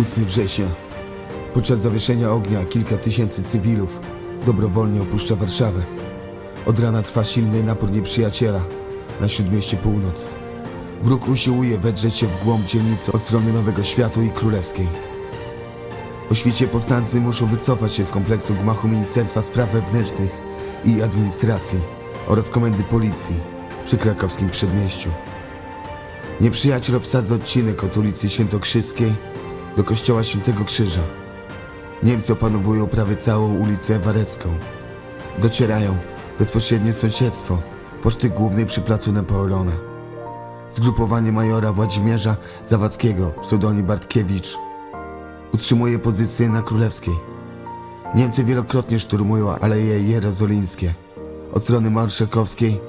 Ósmy września. Podczas zawieszenia ognia kilka tysięcy cywilów dobrowolnie opuszcza Warszawę. Od rana trwa silny napór nieprzyjaciela na śródmieście północ. Wróg usiłuje wedrzeć się w głąb dzielnicy od strony Nowego Światu i Królewskiej. O świcie powstańcy muszą wycofać się z kompleksu gmachu Ministerstwa Spraw Wewnętrznych i Administracji oraz Komendy Policji przy krakowskim przedmieściu. Nieprzyjaciel obsadza odcinek od ulicy Świętokrzyskiej do kościoła Świętego Krzyża. Niemcy opanowują prawie całą ulicę Warecką. Docierają bezpośrednie sąsiedztwo poczty głównej przy placu Napoleona. Zgrupowanie majora Włodzimierza Zawadzkiego, pseudonim Bartkiewicz, utrzymuje pozycję na Królewskiej. Niemcy wielokrotnie szturmują Aleje Jerozolimskie od strony Marszałkowskiej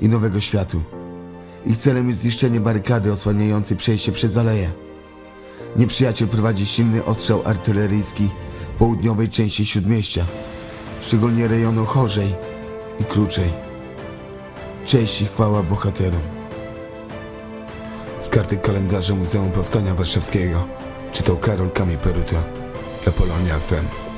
i Nowego Światu. Ich celem jest zniszczenie barykady osłaniającej przejście przez Aleje. Nieprzyjaciel prowadzi silny ostrzał artyleryjski południowej części śródmieścia, szczególnie rejonu Chorzej i Kruczej. Cześć i chwała bohaterom. Z karty kalendarza Muzeum Powstania Warszawskiego czytał Karol Kami Peruta dla Polonia FM.